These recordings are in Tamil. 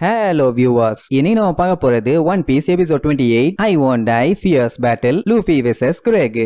ஹலோ வியூவர்ஸ் இனி நம்ம பார்க்க போறது one piece episode twenty eight I won die fierce battle Luffy versus Krieg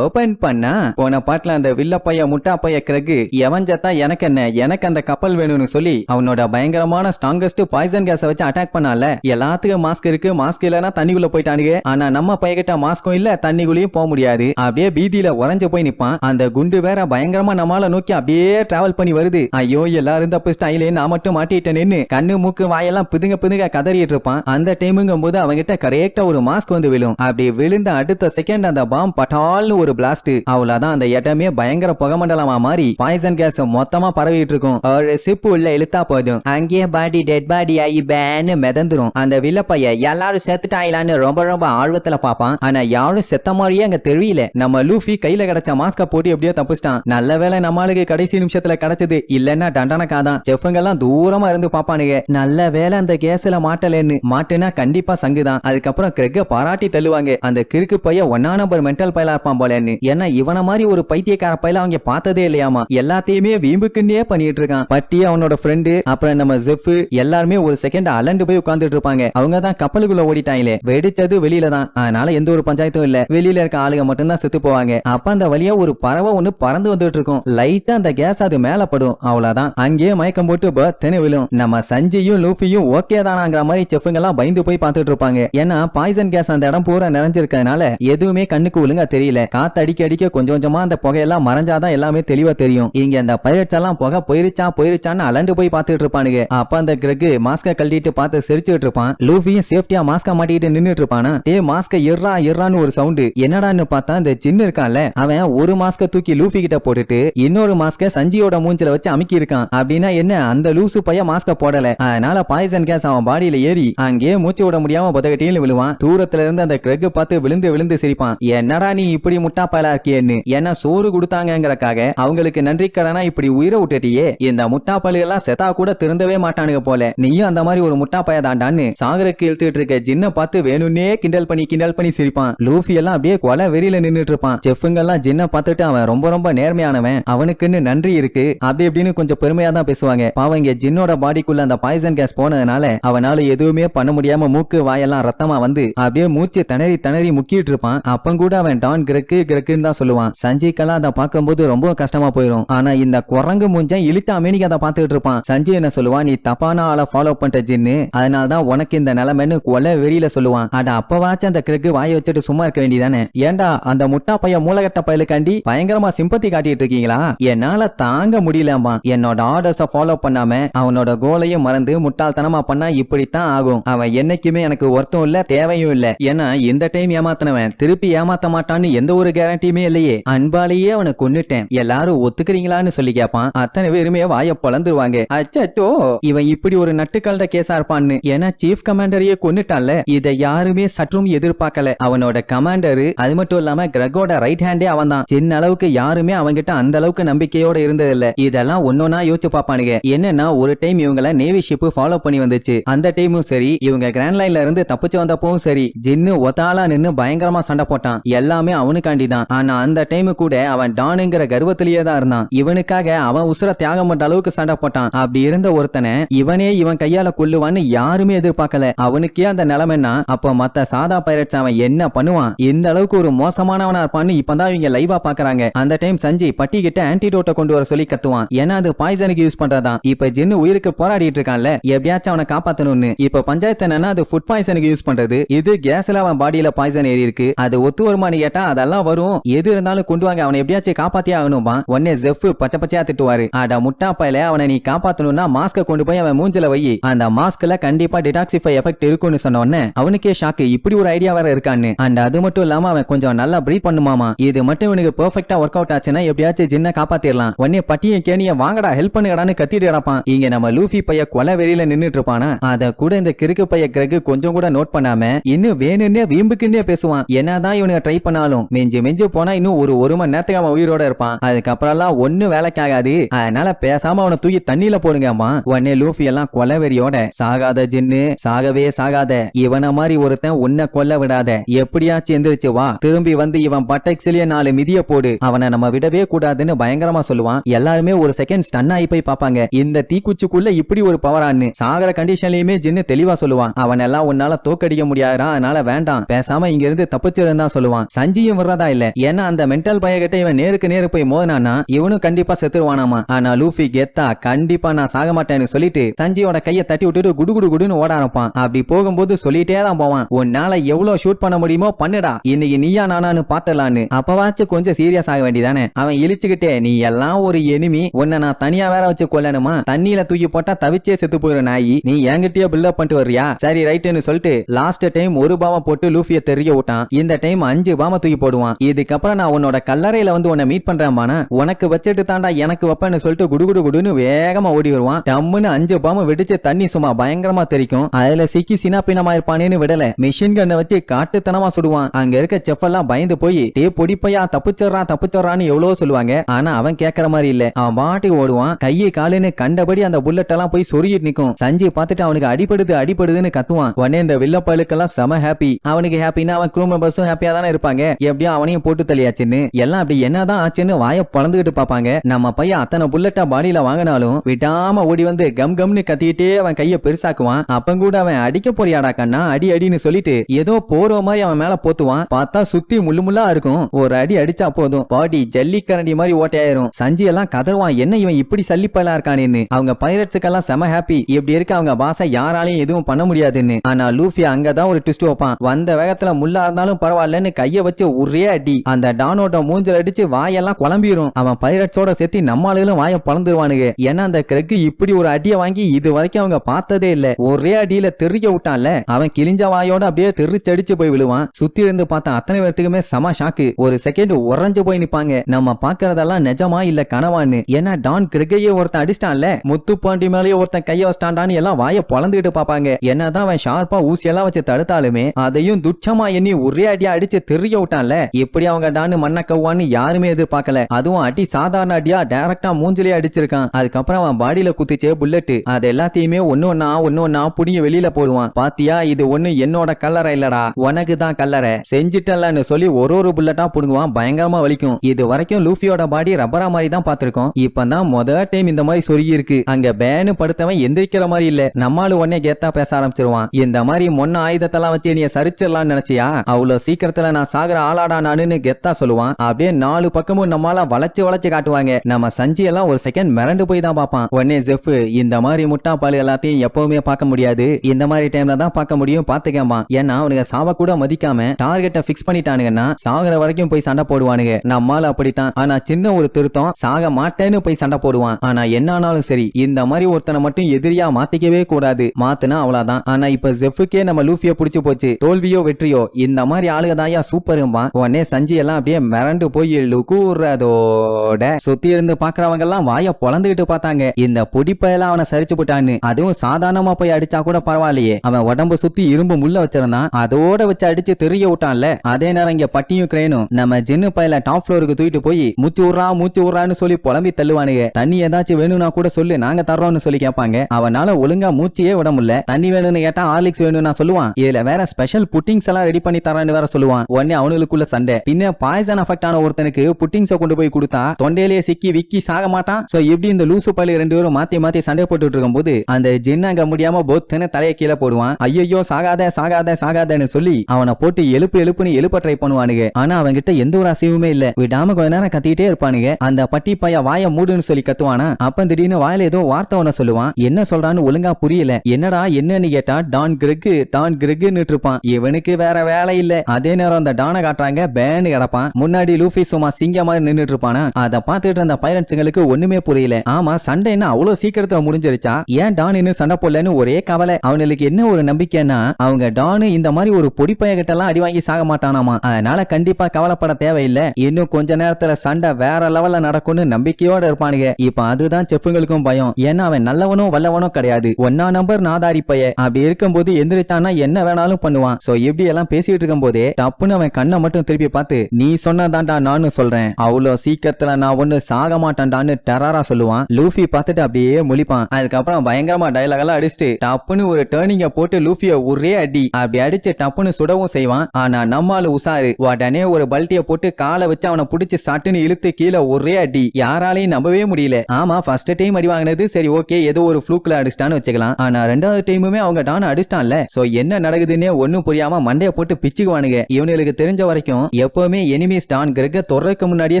open பண்ணா போன பாட்டுல அந்த வில்லப்பைய முட்டாப்பைய கிரகு எவன் ஜத்தா எனக்கு என்ன எனக்கு அந்த கப்பல் வேணும்னு சொல்லி அவனோட பயங்கரமான ஸ்ட்ராங்கஸ்ட் பாய்சன் கேஸ வச்சு அட்டாக் பண்ணால எல்லாத்துக்கும் மாஸ்க் இருக்கு மாஸ்க் இல்லனா தண்ணிக்குள்ள போயிட்டானுங்க. ஆனா நம்ம பையகிட்ட மாஸ்க்கும் இல்ல தண்ணிக்குள்ளேயும் போக முடியாது. அப்படியே பீதியில உறைஞ்சு போய் நிப்பான். அந்த குண்டு வேற பயங்கரமா நம்மால நோக்கி அப்படியே டிராவல் பண்ணி வருது. ஐயோ எல்லாரும் தப்பு ஸ்டைலே நான் மட்டும் மாட்டிட்டேன்னு கண்ணு மூக்கு வாயெல்லாம் பிதுங்க பிதுங்க கதறிட்டு இருப்பான். அந்த டைமுங்கும் போது அவங்கிட்ட கரெக்டா ஒரு மாஸ்க் வந்து விழும். அப்படி விழுந்த அடுத்த செகண்ட் அந்த பாம் பட்டால்னு ஒரு பிளாஸ்ட் அவ்வளவுதான் அந்த இடமே பயங்கர புகமண்டலமா மாறி பாய்சன் கேஸ் மொத்தமா பரவிட்டு இருக்கும் ஒரு சிப்பு உள்ள இழுத்தா போதும். அங்கேயே பாடி டெட் பாடி ஆகி பேன்னு மிதந்துரும். அந்த வில்லப்பைய எல்லாரும் செத்துட்டாயிலான்னு ரொம்ப ரொம்ப ஆர்வத்துல பாப்பான் ஆனா யாரும் செத்த மாதிரியே அங்க தெரியல. நம்ம லூஃபி கையில கிடைச்ச மாஸ்க போட்டு எப்படியோ தப்பிச்சிட்டான். நல்ல வேளை நம்மளுக்கு கடைசி நிமிஷத்துல கிடைச்சது. இல்லன்னா தண்டனக்காதான். செஃபுங்கெல்லாம் தூரமா இருந்து பாப்பானுங்க நல்ல வேளை அந்த கேஸ்ல மாட்டலன்னு. மாட்டுனா கண்டிப்பா சங்குதான். அதுக்கப்புறம் கிரெக்க பாராட்டி தள்ளுவாங்க. அந்த கிறுக்கு பைய ஒன்னா நம்பர் மென்டல் பையலா இருப்பான் போலன்னு ஏன்னா இவன மாதிரி ஒரு பைத்தியக்கார பையில அவங்க பார்த்ததே இல்லையாமா? எல்லாத்தையுமே வீம்புக்குன்னே பண்ணிட்டு இருக்கான். பட்டி அவனோட ஃப்ரெண்டு அப்புறம் நம்ம ஜெஃப் எல்லாருமே ஒரு செகண்ட் அலண்டு போய் உட்கார்ந்துட்டு இருப்பாங்க. அவங்க தான் கப்பலுக்குள்ள ஓடிட்டாங்களே. வெடிச்சது வெளியில தான். அதனால எந்த ஒரு பஞ்சாயத்தும் இல்ல. வெளியில இருக்க ஆளுங்க மட்டும்தான் செத்து போவாங்க. அப்ப அந்த வழியா ஒரு பறவை ஒண்ணு பறந்து வந்துட்டு இருக்கும். லைட்டா அந்த கேஸ் அது மேல படும். அவ்வளவுதான். அங்கேயே மயக்கம் போட்டு பத்தனை விழும். நம்ம சஞ்சயும் லூபியும் ஓகே தானாங்கிற மாதிரி செஃபுங்க எல்லாம் பயந்து போய் பார்த்துட்டு இருப்பாங்க. ஏன்னா பாய்சன் கேஸ் அந்த இடம் பூரா நிறைஞ்சிருக்கனால எதுவுமே கண்ணுக்கு ஒழுங்கா தெரியல. காத்து அடிக்க அடிக்க கொஞ்சம் கொஞ்சமா அந்த புகையெல்லாம் மறைஞ்சாதான் எல்லாமே தெளிவா தெரியும். இங்க அந்த பைரட்ஸ் எல்லாம் புகை போயிருச்சா போயிருச்சான்னு அலண்டு போய் பார்த்துட்டு இருப்பானுங்க. அப்ப அந்த கிரகு மாஸ்க கழட்டிட்டு பார்த்து சிரிச்சுட்டு இருப்பான். லூஃபியும் சேஃப்டியா மாஸ்க மாட்டிட்டு நின்னுட்டு இருப்பானா? டே மாஸ்க இர்றா இர்றான்னு ஒரு சவுண்டு என்னடான்னு பார்த்தா இந்த சின்ன இருக்கான்ல அவன் ஒரு மாஸ்க தூக்கி லூஃபி கிட்ட போட்டுட்டு இன்னொரு மாஸ்க சஞ்சியோட மூஞ்சில வச்சு அமுக்கி இருக்கான் அப்படின்னா என்ன அந்த லூசு பைய மாஸ்க போடல. அதனால பாய்சன் கேஸ் அவன் பாடியில ஏறி அங்கேயே மூச்சு விட முடியாம புதகட்டின்னு விழுவான். தூரத்துல இருந்து அந்த கிரக் பார்த்து விழுந்து விழுந்து சிரிப்பான். என்னடா நீ இப்படி முட்டா பாலா இருக்கியன்னு ஏன்னா சோறு கொடுத்தாங்கிறக்காக அவங்களுக்கு நன்றி கடனா இப்படி உயிரை விட்டுட்டியே? இந்த முட்டா பயலுகெல்லாம் செத்தா கூட திருந்தவே மாட்டானுங்க போல. நீயும் அந்த மாதிரி ஒரு முட்டா பய தாண்டான்னு சாகருக்கு இழுத்துட்டு இருக்க ஜின்ன பார்த்து வேணும்னே கிண்டல் பண்ணி கிண்டல் பண்ணி சிரிப்பான். லூஃபி எல்லாம் அப்படியே கொலை வெறியில நின்னுட்டு இருப்பான். செஃபுங்கெல்லாம் ஜின்ன பார்த்துட்டு அவன் ரொம்ப ரொம்ப நேர்மையானவன். அவனுக்குன்னு நன்றி இருக்கு. அப்படி இப்படின்னு கொஞ்சம் பெருமையா தான் பேசுவாங்க. பாவம் இங்க ஜின்னோட பாடிக்குள்ள அந்த பாய்சன் கேஸ் போனதுனால அவனால எதுவுமே பண்ண முடியாம மூக்கு வாயெல்லாம் ரத்தமா வந்து அப்படியே மூச்சு திணறி திணறி முக்கிட்டு இருப்பான். அப்பன் கூட அவன் டான் கிரக்கு கிரக்குன்னு தான் சொல்லுவான். சஞ்சய்க்கெல்லாம் அதை பார்க்கும்போது ரொம்ப கஷ்டமா போயிடும் ஆனா இந்த குரங்கு மூஞ்சன் இழுத்த அமேனிக்கு அதை பார்த்துட்டு இருப்பான். சஞ்சய் என்ன சொல்லுவான் நீ தப்பான ஆளை ஃபாலோ பண்ற ஜின்னு. அதனால தான் உனக்கு இந்த நிலைமைன்னு கொலை வெளியில சொல்லுவான். அட அப்பவாச்சும் அந்த கிரக்கு வாயை வச்சுட்டு சும்மா இருக்க வேண்டியதானே? ஏன்டா அந்த முட்டா பையன் மூலகட்ட பயலுக்காண்டி பயங்கரமா சிம்பத்தி காட்டிட்டு இருக்கீங்களா? என்னால தாங்க முடியலம்மா. என்னோட ஆர்டர்ஸ ஃபாலோ பண்ணாம அவனோட கோலையும் மறந்து முட்டாள்தனமா பண்ணா இப்படித்தான் ஆகும். அவன் என்னைக்குமே எனக்கு ஒருத்தம் இல்ல தேவையும் இல்ல. ஏன்னா இந்த டைம் ஏமாத்தினவன். திருப்பி ஏமாத்த மாட்டான்னு எந்த ஒரு கேரண்டியுமே இல்லையே. அன்பாலேயே அவனை கொன்னுட்டேன். எல்லாரும் ஒத்துக்கிறீங்களான்னு சொல்லி கேட்பான் அத்தனை பேருமே வாய பொழந்துருவாங்க. அச்சோ இவன் இப்படி ஒரு நட்டுக்கல்ட கேஸா இருப்பான்னு. ஏன்னா சீஃப் கமாண்டரையே கொன்னுட்டான்ல. இதை யாருமே சற்றும் எதிர்பார்க்கல. அவனோட கமாண்டரு அது மட்டும் இல்லாம கிரகோட ரைட் ஹேண்டே அவன் தான் சின்ன அளவுக்கு யாருமே அவன்கிட்ட அந்த அளவுக்கு நம்பிக்கையோட இருந்தது இல்ல இதெல்லாம் ஒன்னொன்னா யோசிச்சு பாப்பானுங்க என்னன்னா ஒரு டைம் இவங்கள நேவி ஷிப் ஃபாலோ பண்ணி வந்துச்சு. அந்த டைமும் சரி இவங்க கிராண்ட் லைன்ல இருந்து தப்பிச்சு வந்தப்பவும் சரி ஜின்னு ஒத்தாளா நின்னு பயங்கரமா சண்டை போட்டான். எல்லாமே அவனுக்காண்டி தான் ஆனா அந்த டைம் கூட அவன் டானுங்கிற கர்வத்திலேயே தான் இருந்தான். இவனுக்காக அவன் உசுர தியாகம் பண்ற அளவுக்கு சண்டை போட்டான். அப்படி இருந்த ஒருத்தனை இவனே இவன் கையால கொள்ளுவான்னு யாருமே எதிர்பார்க்கல. அவனுக்கே அந்த நிலைமைன்னா அப்ப மத்த சாதா பைரட்ஸ் அவன் என்ன பண்ணுவான்? இந்த அளவுக்கு ஒரு மோசமானவனா இருப்பான்னு இப்பதான் இவங்க லைவா பாக்குறாங்க. அந்த டைம் சஞ்சய் பட்டி கிட்ட ஆன்டிடோட்டை கொண்டு வர சொல்லி கத்துவான். ஏன்னா அது பாய்சனுக்கு யூஸ் பண்றதான் இப்ப ஜின்னு உயிருக்கு போராடிட்டு இருக்கான்ல எப்படியாச்சும் அவனை காப்பாத்தணும்னு. இப்ப பஞ்சாயத்து என்னன்னா அது ஃபுட் பாய்சனுக்கு யூஸ் பண்றது. இது கேஸ்ல அவன் பாடியில பாய்சன் ஏறி இருக்கு. அது ஒத்து வருமானு கேட்டா அதெல்லாம் வரும். எது இருந்தாலும் கொண்டு வாங்க. அவனை எப்படியாச்சும் காப்பாத்தியே ஆகணும்பா. உடனே ஜெஃப் பச்சை பச்சையா திட்டுவாரு. ஆடா முட்டா அவனை நீ காப்பாத்தணும்னா மாஸ்க கொண்டு போய் அவன் மூஞ்சில வை. அந்த மாஸ்க்ல கண்டிப்பா டிடாக்சிஃபை எஃபெக்ட் இருக்கும்னு சொன்ன உடனே அவனுக்கே ஷாக்கு இப்படி ஒரு ஐடியா வேற இருக்கான்னு. அண்ட் அது மட்டும் இல்லாம அவன் கொஞ்சம் நல்லா ப்ரீத் பண்ணுமாமா. இது மட்டும் இவனுக்கு பெர்ஃபெக்ட்டா ஒர்க் அவுட் ஆச்சுன்னா எப்படியாச்சும் ஜின்ன காப்பாத்திரலாம். உடனே பட்டியை கேணிய வாங்கடா ஹெல்ப் பண்ணுங்கடான்னு கத்திட்டு கிடப்பான். இங்க நம்ம லூஃபி பைய கொலை வெளியில நின்னுட்டு இருப்பானா? அத கூட இந்த கிறுக்கு பைய கிரகு கொஞ்சம் கூட நோட் பண்ணாம இன்னும் வேணும்னே வீம்புக்குன்னே பேசுவான். என்னதான் இவனுக்கு ட்ரை பண்ணாலும் மிஞ்சி மிஞ்சி போனா இன்னும் ஒரு ஒரு மணி நேரத்துக்கு அவன் உயிரோட இருப்பான். அதுக்கப்புறம் எல்லாம் ஒண்ணு வேலைக்கு ஆகாது அதனால பேசாம அவனை தூக்கி தண்ணியில போடுங்க அம்மா உடனே லூஃபி எல்லாம் கொலவெறியோட சாகாத ஜின்னு சாகவே சாகாத. இவன மாதிரி ஒருத்தன் உன்னை கொல்ல விடாத. எப்படியாச்சும் எந்திரிச்சு வா. திரும்பி வந்து இவன் பட்டைக்ஸ்லயே நாலு மிதிய போடு. அவனை நம்ம விடவே கூடாதுன்னு பயங்கரமா சொல்லுவான். எல்லாருமே ஒரு செகண்ட் ஸ்டன் ஆகி போய் பாப்பாங்க இந்த தீக்குச்சிக்குள்ள இப்படி ஒரு பவரான்னு சாகர கண்டிஷன்லயுமே ஜின்னு தெளிவா சொல்லுவான். அவன் எல்லாம் உன்னால தோக்கடிக்க முடியாதுடா. அதனால வேண்டாம். பேசாம இங்க இருந்து தப்பிச்சதுன்னு தான் சொல்லுவான். சஞ்சியும் விடுறதா இல்ல. ஏன்னா அந்த மென்டல் பையகிட்ட இவன் நேருக்கு நேரு போய் மோதினானா இவனும் கண்டிப்பா செத்துருவானாமா? ஆனா லூஃபி கெத்தா கண்டிப்பா நான் சாக மாட்டேன்னு சொல்லிட்டு சஞ்சியோட கைய தட்டி விட்டுட்டு குடு குடு குடுன்னு ஓட ஆரம்பிப்பான். அப்படி போகும்போது சொல்லிட்டே தான் போவான். உன்னால எவ்வளவு ஷூட் பண்ண முடியுமோ பண்ணுடா. இன்னைக்கு நீயா நானான்னு பாத்துடலான்னு அப்பவாச்சும் கொஞ்சம் சீரியஸ் ஆக வேண்டியதானே. அவன் இழிச்சுக்கிட்டே நீ எல்லாம் ஒரு எனிமி உன்னை நான் தனியா வேற வச்சு கொல்லணுமா? தண்ணியில தூக்கி போட்டா தவிச்சே செத்து போயிரு நாயி. நீ என்கிட்டயே பில்டப் பண்ணிட்டு வர்றியா? சரி ரைட்டுன்னு சொல்லிட்டு லாஸ்ட் டைம் ஒரு பாம போட்டு லூஃபிய தெரிய விட்டான். இந்த டைம் அஞ்சு பாம தூக்கி போடுவான். இதுக்கப்புறம் நான் உன்னோட கல்லறையில வந்து உன்னை மீட் பண்றேன் உனக்கு வச்சுட்டு தாண்டா எனக்கு வைப்பேன்னு சொல்லிட்டு குடுகுடு குடுன்னு வேகமா ஓடி வருவான். டம்முன்னு அஞ்சு பாம்பு வெடிச்சு தண்ணி சும்மா பயங்கரமா தெரிக்கும் அதுல சிக்கி சினாப்பினமா இருப்பானேன்னு விடல. மிஷின் கண்ணை வச்சு காட்டுத்தனமா சுடுவான். அங்க இருக்க செஃப் எல்லாம் பயந்து போய் டே பொடிப்பையா தப்பிச்சிடுறான் தப்பிச்சிடுறான்னு எவ்வளவோ சொல்லுவாங்க. ஆனா அவன் கேட்கற மாதிரி இல்ல. அவன் பாட்டி ஓடுவான். கையை காலுன்னு கண்டபடி அந்த புல்லட் எல்லாம் போய் சொருகிட்டு நிக்கும். சஞ்சய் பார்த்துட்டு அவனுக்கு அடிபடுது அடிபடுதுன்னு கத்துவான். உடனே இந்த வில்லப்பலுக்கெல்லாம் செம ஹாப்பி அவனுக்கு ஹாப்பினா அவன் க்ரூ மெம்பர்ஸும் ஹாப்பியா தானே இருப்பாங்க. எப்படியும் அவனையும் போட்டு தள்ளியாச்சுன்னு? எல்லாம் அப்படி என்னதான் ஆச்சுன்னு வாய பழந்துகிட்டு பாப்பாங்க நம்ம பையன் அத்தனை புல்லட்டா பாடியில வாங்கினாலும் விடாம ஓடி வந்து கம் கம்னு கத்திக்கிட்டே அவன் கைய பெருசாக்குவான். அப்ப கூட அவன் அடிக்க போறியாடா கண்ணா அடி அடின்னு சொல்லிட்டு ஏதோ போற மாதிரி அவன் மேல போத்துவான். பார்த்தா சுத்தி முள்ளு முள்ளா இருக்கும். ஒரு அடி அடிச்சா போதும். பாடி ஜல்லிக்கரண்டி மாதிரி ஓட்டையாயிரும். சஞ்சி எல்லாம் கதறுவான். என்ன இவன் இப்படி சல்லிப்பலா இருக்கானேன்னு. அவங்க பைரட்ஸுக்கெல்லாம் செம ஹாப்பி இப்படி இருக்க அவங்க பாச யாராலையும் எதுவும் பண்ண முடியாதுன்னு. ஆனா லூஃபி அங்கதான் ஒரு ட்விஸ்ட் வைப்பான். வந்த வேகத்துல முள்ளா இருந்தாலும் பரவாயில்லன்னு கைய வச்சு ஒரே அடி. அந்த டானோட மூஞ்சல் அடிச்சு வாயெல்லாம் குழம்பிடும் அவன் பைரட்ஸோட சேர்த்து நம்ம ஆளுகளும் வாய பழந்துருவானுங்க ஏன்னா அந்த கிரக் இப்படி ஒரு அடியை வாங்கி இது வரைக்கும் அவங்க பார்த்ததே இல்ல. ஒரே அடியில தெரிக்க விட்டான்ல. அவன் கிழிஞ்ச வாயோட அப்படியே தெரிச்சடிச்சு போய் விழுவான். சுத்தி இருந்து பார்த்த அத்தனை பேர்த்துக்குமே சம ஷாக்கு ஒரு செகண்ட் உறைஞ்சு போய் நிப்பாங்க. நம்ம பாக்குறதெல்லாம் நிஜமா இல்ல கனவான்னு. ஏன்னா டான் கிரெக்கையே ஒருத்தன் அடிச்சிட்டான்ல. முத்து பாண்டி மேலேயே ஒருத்தன் கைய வச்சிட்டான்டான்னு எல்லாம் வாய பொழந்துகிட்டு பாப்பாங்க என்னதான் அவன் ஷார்ப்பா ஊசியெல்லாம் வச்சு தடுத்தாலுமே அதையும் துச்சமா எண்ணி ஒரே அடியா அடிச்சு தெரிய விட்டான்ல. இப்படி அவங்க டான்னு மண்ண கவ்வான்னு யாருமே எதிர்பார்க்கல. அதுவும் அடி சாதாரண அடியா டைரக்டா மூஞ்சிலே அடிச்சிருக்கான். அதுக்கப்புறம் அவன் பாடியில குத்திச்சே புல்லட் அது எல்லாத்தையுமே ஒன்னு ஒன்னா ஒன்னு ஒன்னா புடிய வெளியில போடுவான். பாத்தியா இது ஒண்ணு என்னோட கல்லறை இல்லடா. உனக்கு தான் கல்லறை. செஞ்சிட்டலன்னு சொல்லி ஒரு ஒரு புல்லட்டா புடுங்குவான். பயங்கரமா வலிக்கும். இது வரைக்கும் லூஃபியோட பாடி ரப்பரா மாதிரி தான் பாத்திருக்கோம் இப்பதான் முத டைம் இந்த மாதிரி சொருகி இருக்கு அங்க பேனு படுத்தவன் எந்திரிக்கிற மாதிரி இல்ல. நம்மால உடனே கேத்தா பேச ஆரம்பிச்சிருவான். இந்த மாதிரி மொன்ன ஆயுதத்தெல்லாம் வச்சு நீ சரிச்சிடலாம்னு நினைச்சியா? அவ்வளவு சீக்கிரத்துல நான் சாகுற ஆளாடா நானுன்னு கெத்தா சொல்லுவான். அப்படியே நாலு பக்கமும் நம்மால வளைச்சு வளைச்சு காட்டுவாங்க. நம்ம சஞ்சி எல்லாம் ஒரு செகண்ட் மிரண்டு போய் தான் பார்ப்பான். உடனே ஜெஃப் இந்த மாதிரி முட்டா பால் எல்லாத்தையும் எப்பவுமே பார்க்க முடியாது. இந்த மாதிரி டைம்ல தான் பார்க்க முடியும் பாத்துக்கேமா ஏன்னா அவனுங்க சாவ கூட மதிக்காம டார்கெட்டை பிக்ஸ் பண்ணிட்டானுங்கன்னா சாகுற வரைக்கும் போய் சண்டை போடுவானுங்க. நம்மால அப்படித்தான். ஆனா சின்ன ஒரு திருத்தம் சாக மாட்டேன்னு போய் சண்டை போடுவான். ஆனா என்ன ஆனாலும் சரி இந்த மாதிரி ஒருத்தனை மட்டும் எதிரியா மாத்திக்கவே கூடாது. மாத்துனா அவ்வளவுதான். ஆனா இப்ப ஜெஃபுக்கே நம்ம லூஃபிய புடிச்சு போச்சு. தோல்வியோ வெற்றியோ இந்த மாதிரி ஆளுக தாயா சூப்பரும்பா உடனே சஞ்சி எல்லாம் அப்படியே மிரண்டு போய் லுகூறதோட சுத்தி இருந்து பாக்குறவங்க எல்லாம் வாய பொழந்துகிட்டு பார்த்தாங்க. இந்த பொடிப்பையெல்லாம் அவனை சரிச்சு போட்டான்னு. அதுவும் சாதாரணமா போய் அடிச்சா கூட பரவாயில்லையே. அவன் உடம்பு சுத்தி இரும்பு முள்ள வச்சிருந்தான். அதோட வச்சு அடிச்சு தெரிய விட்டான்ல. அதே நேரம் இங்க பட்டியும் கிரேனும் நம்ம ஜின்னு பையில டாப் ஃப்ளோருக்கு தூக்கிட்டு போய் மூச்சு விடுறா மூச்சு விடுறான்னு சொல்லி புலம்பி தள்ளுவானுங்க. தண்ணி ஏதாச்சும் வேணும்னா கூட சொல்லு நாங்க தர்றோம்னு சொல்லி கேட்பாங்க. அவனால ஒழுங்கா மூச்சையே விட முடியல. தண்ணி வேணும்னு கேட்டா ஹார்லிக்ஸ் வேணும்னா சொல்லுவான். இதுல வேற ஸ்பெஷல் புட்டிங்ஸ் எல்லாம் ரெடி பண்ணி தரான்னு வேற சொல்லுவான். உடனே அவனுக்குள்ள சண்டை. பின்ன பாய்சன் அஃபெக்ட் ஆன ஒருத்தனுக்கு புட்டிங்ஸ கொண்டு போய் கொடுத்தா தொண்டையிலேயே சிக்கி விக்கி சாக மாட்டான். சோ இப்படி இந்த லூசு பள்ளி ரெண்டு பேரும் மாத்தி மாத்தி சண்டை போட்டு இருக்கும் போது அந்த ஜின் அங்க முடியாம பொத்துன்னு தலையை கீழே போடுவான். ஐயோ சாகாத சாகாத சாகாதன்னு சொல்லி அவனை போட்டு எழுப்பு எழுப்புன்னு எழுப்ப ட்ரை பண்ணுவானுங்க. ஆனா அவன்கிட்ட எந்த ஒரு அசைவுமே இல்ல. விடாம கொஞ்ச நேரம் கத்திக்கிட்டே இருப்பானுங்க. அந்த பட்டி பைய வாய மூடுன்னு சொல்லி கத்துவானா? அப்ப திடீர்னு வாயில ஏதோ வார்த்தை ஒண்ணு சொல்லுவான். என்ன சொல்றான்னு ஒழுங்கா புரியல. என்னடா என்னன்னு கேட்டா டான் கிரெக் டான் கிரெக்னு இருப்பான் இவனுக்கு வேற வேலை இல்ல. அதே நேரம் அந்த டானை காட்டுறாங்க பேனு கிடப்பான். முன்னாடி லூஃபி சும்மா சிங்க மாதிரி நின்னுட்டு இருப்பானா அதை பார்த்துட்டு இருந்த பைரட்ஸுங்களுக்கு ஒண்ணுமே புரியல. ஆமா சண்டை என்ன அவ்வளவு சீக்கிரத்துல முடிஞ்சிருச்சா? ஏன் டான் இன்னும் சண்டை போடலன்னு ஒரே கவலை. அவனுக்கு என்ன ஒரு நம்பிக்கைன்னா அவங்க டானு இந்த மாதிரி ஒரு பொடிப்பைய கிட்ட எல்லாம் அடி வாங்கி சாக மாட்டானாமா? அதனால கண்டிப்பா கவலைப்பட தேவையில்லை. இன்னும் கொஞ்ச நேரத்துல சண்டை வேற லெவல்ல நடக்கும்னு நம்பிக்கையோட இருப்பானுங்க. இப்ப அதுதான் செப்புங்களுக்கும் பயம். ஏன்னா அவன் நல்லவனும் வல்லவனும் கிடையாது. ஒன்னா நம்பர் நாதாரி பைய. அப்படி இருக்கும்போது எந்திரிச்சானா என்ன வேணாலும் பண்ணுவான். சோ இப்படி எல்லாம் பேசிட்டு இருக்கும் போதே டப்புன்னு அவன் கண்ணை மட்டும் திருப்பி பார்த்து நீ சொன்னதான்டா நானும் சொல்றேன். அவ்வளவு சீக்கிரத்துல நான் ஒண்ணு சாக மாட்டேன்டான்னு டெரரா சொல்லுவான். லூஃபி பார்த்துட்டு அப்படியே முழிப்பான். அதுக்கப்புறம் பயங்கரமா டயலாக் எல்லாம் அடிச்சுட்டு டப்புன்னு ஒரு டேர்னிங்க போட்டு லூஃபிய ஒரே அடி. அப்படி அடிச்சு டப்புன்னு சுடவும் செய்வான். ஆனா நம்மால உசாரு. உடனே ஒரு பல்ட்டிய போட்டு காலை வச்சு அவனை புடிச்சு சட்டுன்னு இழுத்து கீழே ஒரே அடி. யாராலையும் நம்பவே முடியல. ஆமா ஃபர்ஸ்ட் டைம் அடி வாங்கினது. சரி ஓகே ஏதோ ஒரு ஃப்ளூக்ல அடிச்சிட்டான்னு வச்சுக்கலாம். ஆனா ரெண்டாவது டைமுமே அவங்க டான் அடிச்சிட்டான்ல. சோ என்ன நடக்குதுன்னே ஒண்ணும் புரியாம மண்டைய போட்டு பிச்சுக்குவானுங்க. இவனுக்கு தெரிஞ்ச வரைக்கும் எப்பவுமே எனிமீஸ் டான் கிரக தொடர்க்கு முன்னாடியே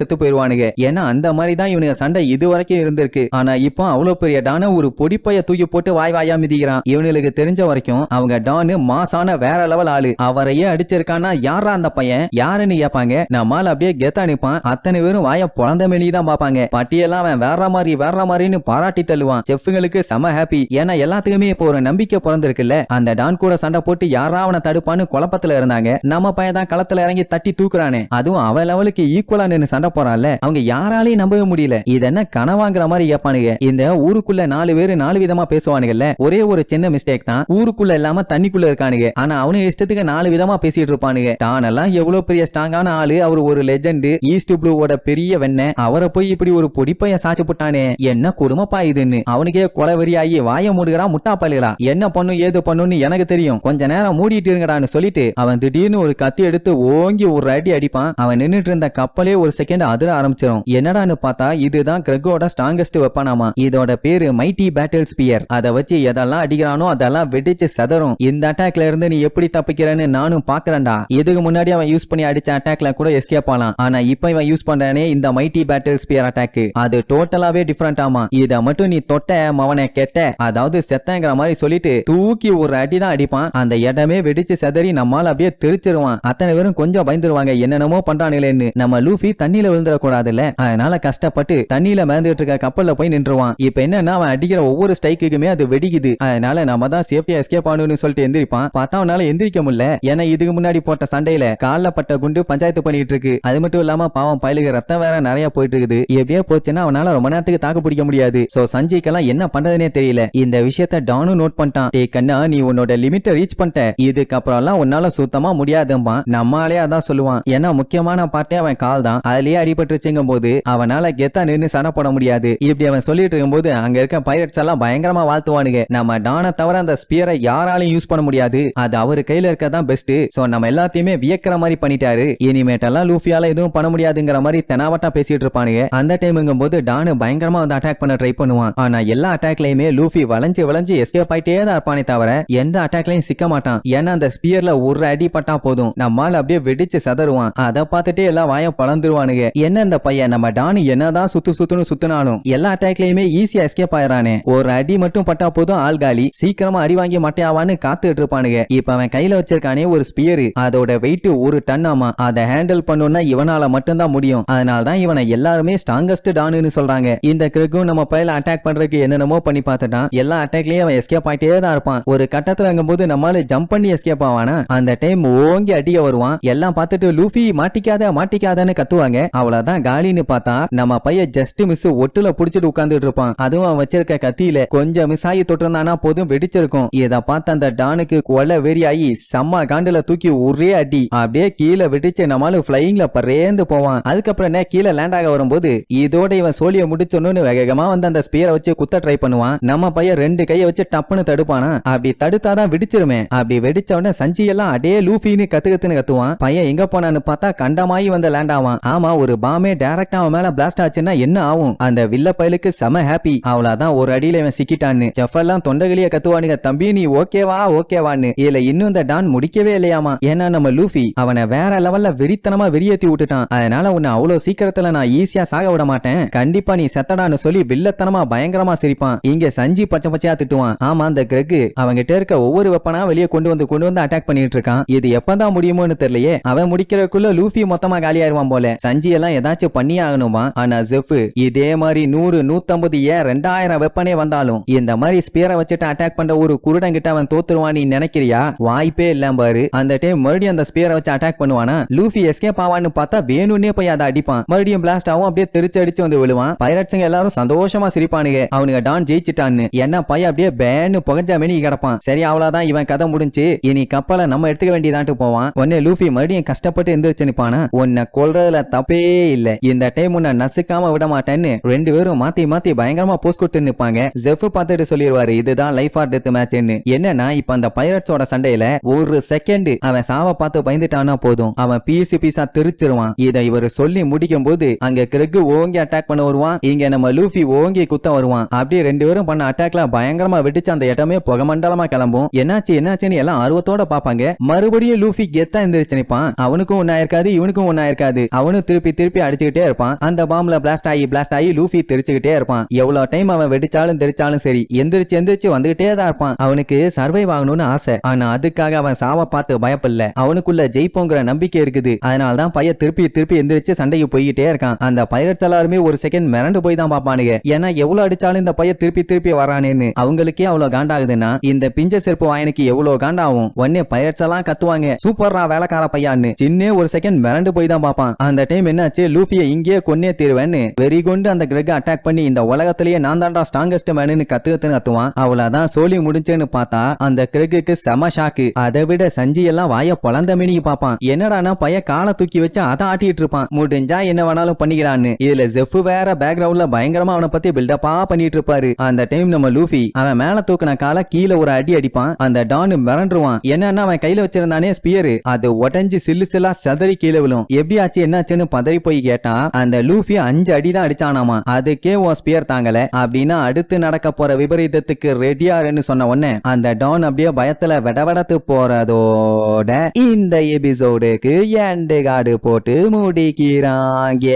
செத்து போயிருவானுங்க ஏன்னா அந்த மாதிரி தான் இவனுங்க சண்டை இது வரைக்கும் இருந்திருக்கு. ஆனா இப்போ அவ்வளவு பெரிய டான ஒரு பொடிப்பைய தூக்கி போட்டு வாய் வாயா மிதிக்கிறான். இவனுக்கு தெரிஞ்ச வரைக்கும் அவங்க டானு மாசான வேற லெவல் ஆளு. அவரையே அடிச்சிருக்கானா யாரா அந்த பையன்? யாருன்னு கேட்பாங்க நம்மால அப்படியே கெத்தா நிப்பான். அத்தனை பேரும் வாய பொழந்த மேலி தான் பாப்பாங்க பட்டியெல்லாம் அவன் வேற மாதிரி வேற மாதிரின்னு பாராட்டி தள்ளுவான். செஃப்களுக்கு செம ஹாப்பி ஏன்னா எல்லாத்துக்குமே இப்போ ஒரு நம்பிக்கை பிறந்திருக்குல்ல. அந்த டான் கூட சண்டை போட்டு யாரா அவனை தடுப்பான்னு குழப்பத்துல இருந்தாங்க. நம்ம பையன் தான் களத்துல இறங்கி தட்டி தூக்குறானே அதுவும் அவன் லெவலுக்கு ஈக்குவலா நின்று சண்டை போறான்ல அவங்க யாராலையும் நம்பவே முடியல. இது என்ன கனவாங்கிற மாதிரி கேட்பானுங்க இந்த ஊருக்குள்ள நாலு பேரு நாலு விதமா பேசுவானுங்கல்ல. ஒரே ஒரு சின்ன மிஸ்டேக் தான். ஊருக்குள்ள இல்லாம தண்ணிக்குள்ள இருக்கானுங்க. ஆனா அவனு இஷ்டத்துக்கு நாலு விதமா பேசிட்டு இருப்பானுங்க. டானெல்லாம் எவ்வளவு பெரிய ஸ்ட்ராங்கான ஆளு. அவர் ஒரு லெஜண்ட் ஈஸ்ட் ப்ளூவோட பெரிய வெண்ண. அவரை போய் இப்படி ஒரு பொடிப்பைய சாச்சு போட்டானே. என்ன குடும்பப்பா இதுன்னு. அவனுக்கே கொலவெறி ஆகி வாய மூடுகிறான் முட்டா பள்ளிகளா என்ன பண்ணும் ஏது பண்ணுன்னு எனக்கு தெரியும். கொஞ்ச நேரம் மூடிட்டு இருங்கடான்னு சொல்லிட்டு அவன் திடீர்னு ஒரு கத்தி எடுத்து ஓங்கி ஒரு அடி அடிப்பான். அவன் நின்னுட்டு இருந்த கப்பலே ஒரு செகண்ட் அதிர ஆரம்பிச்சிடும் என்னடான்னு பார்த்தா இதுதான் கிரெகோட ஸ்ட்ராங்கஸ்ட் வெப்பனாமா இதோட பேரு மைட்டி பேட்டில் ஸ்பியர் அதை வச்சு எதெல்லாம் அடிக்கிறானோ அதெல்லாம் வெடிச்சு சதறும். இந்த அட்டாக்ல இருந்து நீ எப்படி தப்பிக்கிறேன்னு நானும் பாக்குறேன்டா இதுக்கு முன்னாடி அவன் யூஸ் பண்ணி அடிச்ச அட்டாக்ல கூட எஸ்கேப் ஆலாம் ஆனா இப்போ இவன் யூஸ் பண்றானே இந்த மைட்டி பேட்டில் ஸ்பியர் அட்டாக் அது டோட்டலாவே டிஃபரெண்ட் ஆமா இத மட்டும் நீ தொட்ட மவனை கெட்ட அதாவது செத்தங்கிற மாதிரி சொல்லிட்டு தூக்கி ஒரு அடி தான் அடிப்பான். அந்த இடமே வெடிச்சு செதறி நம்மால அப்படியே தெரிச்சிருவான். அத்தனை பேரும் கொஞ்சம் பயந்துருவாங்க. என்னென்னமோ பண்றானுங்களேன்னு. நம்ம லூஃபி தண்ணியில விழுந்துடக்கூடாதுல்ல? அதனால கஷ்டப்பட்டு தண்ணியில மிதந்துட்டு இருக்க கப்பல்ல போய் நின்றுவான் இப்ப என்னன்னா அவன் அடிக்கிற ஒவ்வொரு ஸ்ட்ரைக்குமே அது வெடிக்குது. அதனால நம்ம தான் சேஃப்டியா எஸ்கேப் ஆகணும்னு சொல்லிட்டு எந்திரிப்பான். பார்த்தா அவனால எந்திரிக்க முடியல. ஏன்னா இதுக்கு முன்னாடி போட்ட சண்டையில கால்ல பட்ட குண்டு பஞ்சாயத்து பண்ணிட்டு இருக்கு. அது மட்டும் இல்லாம பாவம் பயலுக்கு ரத்தம் வேற நிறைய போயிட்டு இருக்குது எப்படியே போச்சுன்னா அவனால ரொம்ப நேரத்துக்கு தாக்கு பிடிக்க முடியாது. சோ சஞ்சய்க்கெல்லாம் என்ன பண்றதுனே தெரியல. இந்த விஷயத்த டானும் நோட் பண்ணிட்டான். டே கண்ணா நீ உன்னோட லிமிட்டை ரீச் பண்ணிட்ட. இதுக்கப்புறம் எல்லாம் உன்னால சுத்தமா முடியாதும்பா நம்மளாலே அதான் சொல்லுவான். ஏன்னா முக்கியமான பார்ட்டே அவன் கால் தான் அதுலயே அடிபட்டுருச்சுங்கும் போது அவனால கெத்தா நின்னு சண்டை போட முடியாது. இப்படி அவன் சொல்லிட்டு இருக்கும்போது அங்க இருக்க பைரட்ஸ் எல்லாம் பயங்கரமா வாழ்த்துவானுங்க. நம்ம டானை தவிர அந்த ஸ்பியரை யாராலையும் யூஸ் பண்ண முடியாது. அது அவரு கையில இருக்கதான் பெஸ்ட் சோ நம்ம எல்லாத்தையுமே வியக்கிற மாதிரி பண்ணிட்டாரு. இனிமேட்டெல்லாம் லூஃபியால எதுவும் பண்ண முடியாதுங்கிற மாதிரி தெனாவட்டா பேசிட்டு இருப்பானுங்க அந்த டைமுங்கும் போது டானு பயங்கரமா வந்து அட்டாக் பண்ண ட்ரை பண்ணுவான். ஆனா எல்லா அட்டாக்லயுமே லூஃபி வளைஞ்சு வளைஞ்சு எஸ்கேப் ஆயிட்டே தான் இருப்பானே தவிர எந்த அட்டாக்லயும் சிக்க மாட்டான். ஏன்னா அந்த ஸ்பியர்ல ஒரு அடி பட்டா போதும். நம்மால அப்படியே வெடிச்சு சதறுவான் அதை பார்த்துட்டு எல்லாம் வாய பழந்துருவானுங்க என்ன இந்த பையன்? நம்ம டானி என்னதான் சுத்து சுத்துன்னு சுத்தினாலும் எல்லா அட்டாக்லயுமே ஈஸியா எஸ்கேப் ஆயிரானே ஒரு அடி மட்டும் பட்டா போதும் ஆள் காலி. சீக்கிரமா அடி வாங்கி மட்டையாவான்னு காத்துட்டு இருப்பானுங்க. இப்ப அவன் கையில வச்சிருக்கானே ஒரு ஸ்பியர் அதோட வெயிட் ஒரு டன் ஆமா. அதை ஹேண்டில் பண்ணணும்னா இவனால மட்டும்தான் முடியும். அதனால தான் இவனை எல்லாருமே ஸ்ட்ராங்கஸ்ட் டானுன்னு சொல்றாங்க. இந்த கிரகும் நம்ம பயில அட்டாக் பண்றதுக்கு என்னென்னமோ பண்ணி பார்த்துட்டான். எல்லா அட்டாக்லயும் அவன் எஸ்கேப் ஆயிட்டே தான் இருப்பான். ஒரு கட்டத்துல அங்கும்போது நம்மளால ஜம்ப் பண்ணி எஸ்கேப் ஆவானா? அந்த டைம் ஓங்கி அடிக்க வருவான். எல்லாம் பார்த்துட்டு லூஃபி மாட்டிக்காத மாட்டிக்காதான்னு கத்துவாங்க. அவ்வளவுதான் காலின்னு பார்த்தா நம்ம பையன் ஜஸ்ட் மிஸ் ஒட்டுல புடிச்சிட்டு உட்கார்ந்துட்டு இருப்பான். அதுவும் அவன் வச்சிருக்க கத்தியில கொஞ்சம் மிஸ் ஆகி தொட்டிருந்தானா போதும் வெடிச்சிருக்கும். இத பார்த்த அந்த டானுக்கு கொலை வெறியாகி செம்ம காண்டுல தூக்கி ஒரே அடி. அப்படியே கீழே வெடிச்சு நம்மளும் பிளைங்ல பறேந்து போவான். அதுக்கப்புறம் என்ன கீழே லேண்ட் ஆக வரும்போது இதோட இவன் சோழிய முடிச்சோன்னு வேகமா வந்து அந்த ஸ்பியரை வச்சு குத்த ட்ரை பண்ணுவான். நம்ம பையன் ரெண்டு கையை வச்சு டப்புன்னு தடுப்பானா? அப்படி தடுத்தாதான் வெடிச்சிருமே. அப்படி வெடிச்ச உடனே சஞ்சி எல்லாம் அடே லூஃபின்னு கத்து கத்துன்னு கத்துவான். பையன் எங்க பண்ணனு பார்த்தா கண்டமாயி வந்து லேண்ட் ஆவான். ஆமா ஒரு பாமே டைரக்டா அவன் மேல பிளாஸ்ட் ஆச்சுன்னா என்ன ஆகும்? அந்த வில்ல பயலுக்கு செம ஹாப்பி அவ்வளவுதான் ஒரு அடியில இவன் சிக்கிட்டான்னு. செஃப் எல்லாம் தொண்டகளிய கத்துவானுங்க தம்பி நீ ஓகேவா ஓகேவான்னு இதுல இன்னும் இந்த டான் முடிக்கவே இல்லையாமா? ஏன்னா நம்ம லூஃபி அவனை வேற லெவல்ல வெறித்தனமா வெறியேத்தி விட்டுட்டான். அதனால உன்னை அவ்வளவு சீக்கிரத்துல நான் ஈஸியா சாக விட மாட்டேன். கண்டிப்பா நீ செத்தடான்னு சொல்லி வில்லத்தனமா பயங்கரமா சிரிப்பான். இங்க சஞ்சி பச்சை பச்சையா திட்டுவான். ஆமா அந்த கிரகு அவங்கிட்ட இருக்க ஒவ்வொரு வெப்பனா வெளியே கொண்டு வந்து கொண்டு வந்து அட்டாக் பண்ணிட்டு இருக்கான். இது எப்பதான் முடியுமோன்னு தெரியலையே. அவன் முடிக்க முடிக்கிறதுக்குள்ள லூஃபி மொத்தமா காலியாயிருவான் போல. சஞ்சி எல்லாம் ஏதாச்சும் பண்ணி ஆகணுமா ஆனா ஜெஃப் இதே மாதிரி நூறு நூத்தம்பது ஏன் ரெண்டாயிரம் வெப்பனே வந்தாலும் இந்த மாதிரி ஸ்பியரை வச்சுட்டு அட்டாக் பண்ற ஒரு குருடன் கிட்ட அவன் தோத்துருவான் நீ நினைக்கிறியா? வாய்ப்பே இல்ல பாரு. அந்த டைம் மறுபடியும் அந்த ஸ்பியரை வச்சு அட்டாக் பண்ணுவானா? லூஃபி எஸ்கேப் ஆவான்னு பார்த்தா வேணும்னே போய் அதை அடிப்பான். மறுபடியும் பிளாஸ்ட் ஆகும் அப்படியே தெரிச்சு அடிச்சு வந்து விழுவான். பைரட்ஸுங்க எல்லாரும் சந்தோஷமா சிரிப்பானுங்க. அவனுங்க டான் ஜெயிச்சிட்டான்னு. என்ன பையன் அப்படியே பேன்னு புகஞ்சா மேனி கிடப்பான். சரி அவ்வளவுதான். இவன் கதை முடிஞ்சு இனி கப்பலை நம்ம எடுத்துக்க வேண்டியதான்ட்டு போவான். உடனே லூஃபி மறுபடியும் கஷ்டப்பட்டு கஷ்டப்பட்டு எந்திரிச்சு நிப்பானா? உன்னை கொல்றதுல தப்பே இல்ல. இந்த டைம் உன்னை நசுக்காம விட மாட்டேன்னு ரெண்டு பேரும் மாத்தி மாத்தி பயங்கரமா போஸ்ட் கொடுத்து நிப்பாங்க. ஜெஃப் பார்த்துட்டு சொல்லிடுவாரு இதுதான் லைஃப் ஆர் டெத் மேட்ச்னு என்னன்னா இப்ப அந்த பைரட்ஸோட சண்டையில ஒரு செகண்ட் அவன் சாவ பார்த்து பயந்துட்டானா போதும். அவன் பீஸ் பீஸா தெரிச்சிருவான். இதை இவர் சொல்லி முடிக்கும் போது அங்க கிரெக் ஓங்கி அட்டாக் பண்ண வருவான். இங்க நம்ம லூஃபி ஓங்கி குத்த வருவான். அப்படியே ரெண்டு பேரும் பண்ண அட்டாக்ல பயங்கரமா வெடிச்சு அந்த இடமே புகமண்டலமா கிளம்பும். என்னாச்சு என்னாச்சுன்னு எல்லாம் ஆர்வத்தோட பாப்பாங்க மறுபடியும் லூஃபி கெத்தா எந்திரிச்சு நிப்பான். அவனுக்கும் ஒன்னா இருக்காது இவனுக்கும் ஒன்னா இருக்காது. அவனும் திருப்பி திருப்பி அடிச்சுக்கிட்டே இருப்பான். அந்த பாம்புல பிளாஸ்ட் ஆகி பிளாஸ்ட் ஆகி லூஃபி தெரிச்சுக்கிட்டே இருப்பான். எவ்வளவு டைம் அவன் வெடிச்சாலும் தெரிச்சாலும் சரி எந்திரிச்சு எந்திரிச்சு வந்துகிட்டே தான் இருப்பான். அவனுக்கு சர்வைவ் ஆகணும்னு ஆசை. ஆனா அதுக்காக அவன் சாவ பார்த்து பயப்படல. அவனுக்குள்ள ஜெயிப்போங்கிற நம்பிக்கை இருக்குது. அதனால தான் பையன் திருப்பி திருப்பி எந்திரிச்சு சண்டைக்கு போய்கிட்டே இருக்கான். அந்த பைரட்ஸ் எல்லாருமே ஒரு செகண்ட் மிரண்டு போய் தான் பாப்பானுங்க ஏன்னா எவ்வளவு அடிச்சாலும் இந்த பையன் திருப்பி திருப்பி வரானேன்னு. அவங்களுக்கே அவ்வளவு காண்டாகுதுன்னா இந்த பிஞ்ச செருப்பு வாயனுக்கு எவ்வளவு காண்டாகும்? உடனே பைரட்ஸ் எல்லாம் கத்துவாங்க. சூப்பர்ரா வேலைக்கார பையான்னு. சின்ன ஒரு செகண்ட் மிரண்டு போய் தான் பாப்பான் அந்த டைம் என்னாச்சு? லூபியை இங்கேயே கொன்னே தீருவேன்னு. வெறி கொண்டு அந்த கிரக அட்டாக் பண்ணி இந்த உலகத்திலேயே நான் தான்டா ஸ்ட்ராங்கஸ்ட் மேனு கத்து கத்துன்னு கத்துவான் அவ்வளவுதான் சோலி முடிஞ்சேன்னு பார்த்தா அந்த கிரகுக்கு செம ஷாக்கு அதை விட சஞ்சி எல்லாம் வாய பொழந்த மினிக்கு பாப்பான் என்னடானா பைய காலை தூக்கி வச்சு அதை ஆட்டிட்டு இருப்பான். முடிஞ்சா என்ன வேணாலும் பண்ணிக்கிறான்னு. இதுல ஜெஃப் வேற பேக்ரவுண்ட்ல பயங்கரமா அவனை பத்தி பில்டப்பா பண்ணிட்டு இருப்பாரு. அந்த டைம் நம்ம லூஃபி அவன் மேல தூக்கின காலை கீழே ஒரு அடி அடிப்பான். அந்த டான் மிரண்டுருவான். என்னன்னா அவன் கையில வச்சிருந்தானே ஸ்பியர் அது உடஞ்சு சில்லு எல்லாம் சதறி கீழே விழும். எப்படி ஆச்சு என்னாச்சுன்னு பதறி போய் கேட்டா அந்த லூஃபி அஞ்சு அடி தான் அடிச்சானாமா. அதுக்கே உன் ஸ்பியர் தாங்கல. அப்படின்னா அடுத்து நடக்க போற விபரீதத்துக்கு ரெடியாருன்னு சொன்ன உடனே அந்த டான் அப்படியே பயத்துல விடவடத்து போறதோட இந்த எபிசோடுக்கு எண்டு காடு போட்டு முடிக்கிறாங்க.